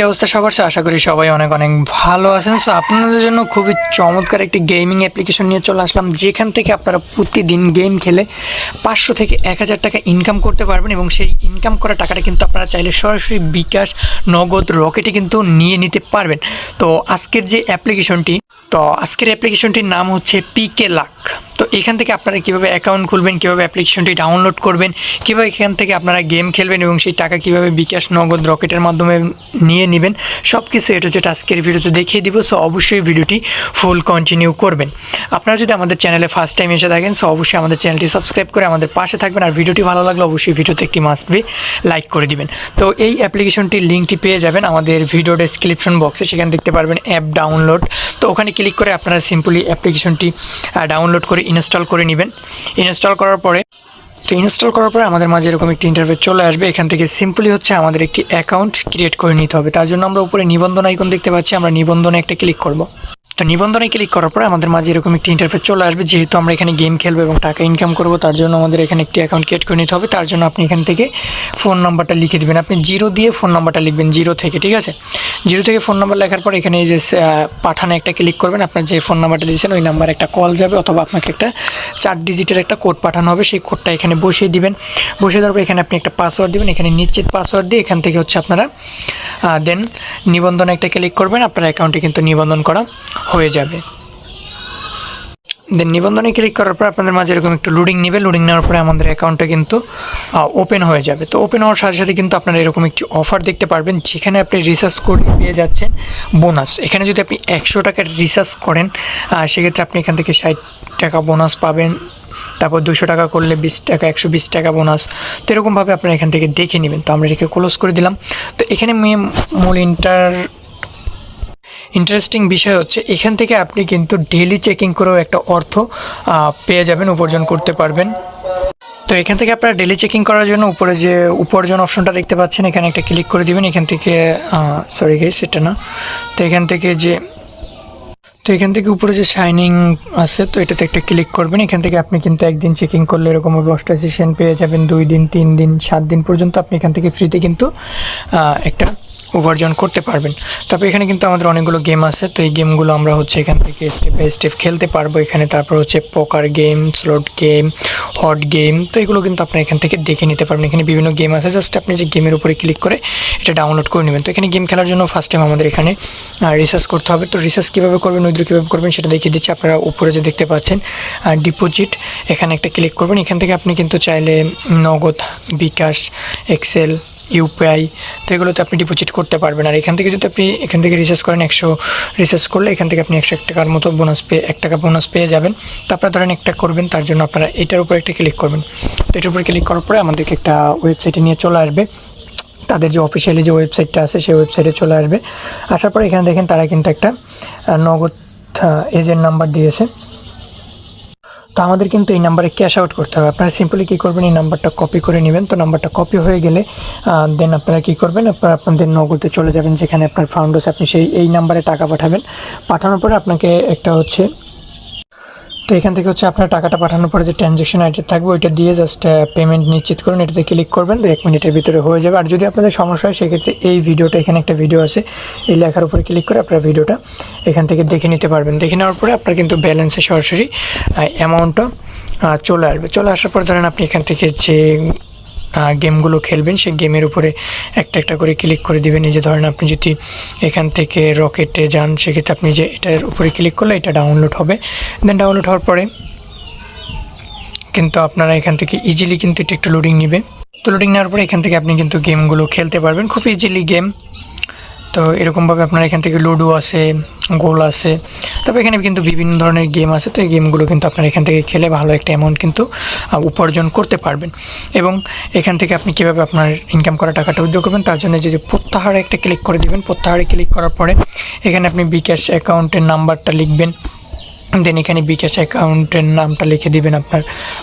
এই অবস্থা সবার আশা করি সবাই অনেক অনেক ভালো আছেন। সো আপনাদের জন্য খুবই চমৎকার একটি গেমিং অ্যাপ্লিকেশন নিয়ে চলে আসলাম, যেখান থেকে আপনারা প্রতিদিন গেম খেলে পাঁচশো থেকে এক হাজার টাকা ইনকাম করতে পারবেন এবং সেই ইনকাম করা টাকাটা কিন্তু আপনারা চাইলে সরাসরি বিকাশ, নগদ রকেটে কিন্তু নিয়ে নিতে পারবেন। তো আজকের যে অ্যাপ্লিকেশনটি তো আজকের অ্যাপ্লিকেশনটির নাম হচ্ছে পিকে লাক তো এখান থেকে আপনারা কীভাবে অ্যাকাউন্ট খুলবেন, কীভাবে অ্যাপ্লিকেশনটি ডাউনলোড করবেন, কীভাবে এখান থেকে আপনারা গেম খেলবেন এবং সেই টাকা কীভাবে বিকাশ নগদ রকেটের মাধ্যমে নিয়ে নেবেন সব কিছু এটা যেটা আজকের ভিডিওতে দেখিয়ে দিব। সো অবশ্যই ভিডিওটি ফুল কন্টিনিউ করবেন। আপনারা যদি আমাদের চ্যানেলে ফার্স্ট টাইম এসে থাকেন সো অবশ্যই আমাদের চ্যানেলটি সাবস্ক্রাইব করে আমাদের পাশে থাকবেন। আর ভিডিওটি ভালো লাগলে অবশ্যই ভিডিওতে একটি মাস্ট বি লাইক করে দিবেন। তো, এই অ্যাপ্লিকেশনটির লিঙ্কটি পেয়ে যাবেন আমাদের ভিডিও ডেসক্রিপশন বক্সে সেখানে দেখতে পারবেন অ্যাপ ডাউনলোড তো, ওখানে ক্লিক করে আপনারা সিম্পলি অ্যাপ্লিকেশনটি ডাউনলোড করে ইনস্টল করে নেবেন। ইনস্টল করার পরে, তো ইনস্টল করার পরে আমাদের মাঝে এরকম একটি ইন্টারফেস চলে আসবে। এখান থেকে সিম্পলি হচ্ছে আমাদের একটি অ্যাকাউন্ট ক্রিয়েট করে নিতে হবে। তার জন্য আমরা উপরে নিবন্ধন আইকন দেখতে পাচ্ছি। আমরা নিবন্ধনে একটা ক্লিক করব। তো নিবন্ধনে ক্লিক করার পরে আমাদের মাঝে এরকম একটি ইন্টারফেস চলে আসবে। যেহেতু আমরা এখানে গেম খেলব এবং টাকা ইনকাম করব, তার জন্য আমাদের এখানে একটি অ্যাকাউন্ট ক্রিয়েট করে নিতে হবে। তার জন্য আপনি এখান থেকে ফোন নাম্বারটা লিখে দেবেন। আপনি জিরো দিয়ে ফোন নাম্বারটা লিখবেন জিরো থেকে, ঠিক আছে? জিরো থেকে ফোন নাম্বার লেখার পর এখানে যে পাঠানে একটা ক্লিক করবেন। আপনার যে ফোন নাম্বারটা দিয়েছেন, ওই নাম্বার একটা কল যাবে অথবা আপনাকে একটা চার ডিজিটের একটা কোড পাঠানো হবে। সেই কোডটা এখানে বসিয়ে দিবেন। বসিয়ে দেওয়ার পর এখানে আপনি একটা পাসওয়ার্ড দেবেন। এখানে নিশ্চিত পাসওয়ার্ড দিয়ে এখান থেকে হচ্ছে আপনারা দেন নিবন্ধনে একটা ক্লিক করবেন। আপনার অ্যাকাউন্টে কিন্তু নিবন্ধন করা হয়ে যাবে। দেন নিবন্ধনে ক্লিক করার পর আপনাদের মাঝে এরকম একটু লোডিং নেবে। লোডিং নেওয়ার পরে আমাদের অ্যাকাউন্টটা কিন্তু ওপেন হয়ে যাবে। তো ওপেন হওয়ার সাথে সাথে কিন্তু আপনারা এরকম একটি অফার দেখতে পারবেন, যেখানে আপনি রিসার্চ করে পেয়ে যাচ্ছেন বোনাস এখানে যদি আপনি একশো টাকার রিসার্চ করেন সেক্ষেত্রে আপনি এখান থেকে ষাট টাকা বোনাস পাবেন। তারপর দুশো টাকা করলে বিশ টাকা, একশো বিশ টাকা বোনাস তো এরকমভাবে আপনারা এখান থেকে দেখে নেবেন। তো আমরা এটাকে ক্লোজ করে দিলাম। তো এখানে মেয়ে মূল ইন্টার ইন্টারেস্টিং বিষয় হচ্ছে, এখান থেকে আপনি কিন্তু ডেলি চেকিং করেও একটা অর্থ পেয়ে যাবেন, উপার্জন করতে পারবেন। তো এখান থেকে আপনারা ডেলি চেকিং করার জন্য উপরে যে উপার্জন অপশনটা দেখতে পাচ্ছেন, এখানে একটা ক্লিক করে দিবেন, এখান থেকে সরি গাইস সেটা না। তো এখান থেকে যে, তো এখান থেকে উপরে যে শাইনিং আছে, তো এটাতে একটা ক্লিক করবেন, এখান থেকে আপনি কিন্তু একদিন চেকিং করলে এরকম দশটা সেশন পেয়ে যাবেন, দুই দিন, তিন দিন, সাত দিন পর্যন্ত আপনি এখান থেকে ফ্রিতে কিন্তু একটা উপার্জন করতে পারবেন। তারপর এখানে কিন্তু আমাদের অনেকগুলো গেম আছে। তো এই গেমগুলো আমরা হচ্ছে এখান থেকে স্টেপ বাই স্টেপ খেলতে পারব। এখানে তারপর হচ্ছে poker game slot game hot game তো এগুলো কিন্তু আপনি এখান থেকে দেখে নিতে পারবেন। এখানে বিভিন্ন গেম আছে। জাস্ট আপনি যে গেমের উপরে ক্লিক করে এটা ডাউনলোড করে নেবেন। তো এখানে গেম খেলার জন্য ফার্স্ট টাইম আমাদের এখানে রিসার্চ করতে হবে। তো রিসার্চ কীভাবে করবেন, উইথড্র কীভাবে করবেন সেটা দেখিয়ে দিচ্ছি। আপনারা উপরে যে দেখতে পাচ্ছেন ডিপোজিট এখানে একটা ক্লিক করবেন। এখান থেকে আপনি কিন্তু চাইলে নগদ, বিকাশ এক্সেল ইউপিআই, তো এগুলোতে আপনি ডিপোজিট করতে পারবেন। আর এখান থেকে যদি আপনি, এখান থেকে রিচার্জ করেন একশো রিচার্জ করলে এখান থেকে আপনি একশো এক টাকার মতো বোনাস পেয়ে, এক টাকা বোনাস পেয়ে যাবেন। তারপরে ধরেন একটা করবেন, তার জন্য আপনারা এটার উপরে একটা ক্লিক করবেন। তো এটার উপরে ক্লিক করার পরে আমাদেরকে একটা ওয়েবসাইটে নিয়ে চলে আসবে। তাদের যে অফিসিয়ালি যে ওয়েবসাইটটা আছে, সেই ওয়েবসাইটে চলে আসবে। আসার পরে এখানে দেখেন তারা কিন্তু একটা নগদ এজেন্ট নাম্বার দিয়েছে। তো আমাদের কিন্তু এই নাম্বারে ক্যাশ আউট করতে হবে। আপনারা সিম্পলি কী করবেন, এই নাম্বারটা কপি করে নেবেন। তো নাম্বারটা কপি হয়ে গেলে দেন আপনারা কী করবেন, আপনারা আপনাদের নগদে চলে যাবেন, যেখানে আপনার ফাউন্ডস আপনি সেই, এই নাম্বারে টাকা পাঠাবেন। পাঠানোর পরে আপনাকে একটা হচ্ছে তো এখান থেকে হচ্ছে আপনার টাকাটা পাঠানোর পরে যে ট্রানজ্যাকশন আইডি থাকবে, ওইটা দিয়ে জাস্ট পেমেন্ট নিশ্চিত করুন। এটাতে ক্লিক করবেন তো এক মিনিটের ভিতরে হয়ে যাবে। আর যদি আপনাদের সমস্যা হয়, সেক্ষেত্রে এই ভিডিওটা এখানে একটা ভিডিও আছে। এই লেখার উপরে ক্লিক করে আপনারা ভিডিওটা এখান থেকে দেখে নিতে পারবেন। দেখে নেওয়ার পরে আপনার কিন্তু ব্যালেন্সে সরাসরি অ্যামাউন্টটা চলে আসবে। চলে আসার পর ধরেন আপনি এখান থেকে যে গেমগুলো খেলবেন, সেই গেমের উপরে একটা একটা করে ক্লিক করে দিবেন। এই যে ধরেন আপনি যদি এখান থেকে রকেটে যান, সেক্ষেত্রে আপনি যে এটার উপরে ক্লিক করলে এটা ডাউনলোড হবে। দেন ডাউনলোড হওয়ার পরে কিন্তু আপনারা এখান থেকে ইজিলি কিন্তু এটা একটু লোডিং নেবে তো লোডিং নেওয়ার পরে এখান থেকে আপনি কিন্তু গেমগুলো খেলতে পারবেন। খুব ইজিলি গেম তো এরকমভাবে আপনার এখান থেকে লুডো আছে গোল আছে তবে এখানে কিন্তু বিভিন্ন ধরনের গেম আছে, তো এই গেমগুলো কিন্তু আপনার এখান থেকে খেলে ভালো একটা অ্যামাউন্ট কিন্তু উপার্জন করতে পারবেন। এবং এখান থেকে আপনি কীভাবে আপনার ইনকাম করা টাকাটা উদ্যোগ করবেন, তার জন্য যদি প্রত্যাহারে একটা ক্লিক করে দেবেন, প্রত্যাহারে ক্লিক করার পরে এখানে আপনি বিকাশ অ্যাকাউন্টের নাম্বারটা লিখবেন। দেন এখানে বিকাশ অ্যাকাউন্টের নামটা লিখে দিবেন আপনার,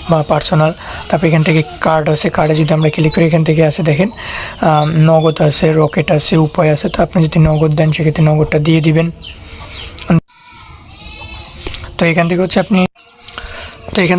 বা পার্সোনাল তারপর এখান থেকে কার্ড আছে কার্ডে যদি আমরা ক্লিক করি, এখান থেকে আছে দেখেন নগদ আছে রকেট আছে, উপায় আছে। তো আপনি যদি নগদ দেন, সেক্ষেত্রে নগদটা দিয়ে দিবেন। তো এখান থেকে হচ্ছে আপনি, তো এখান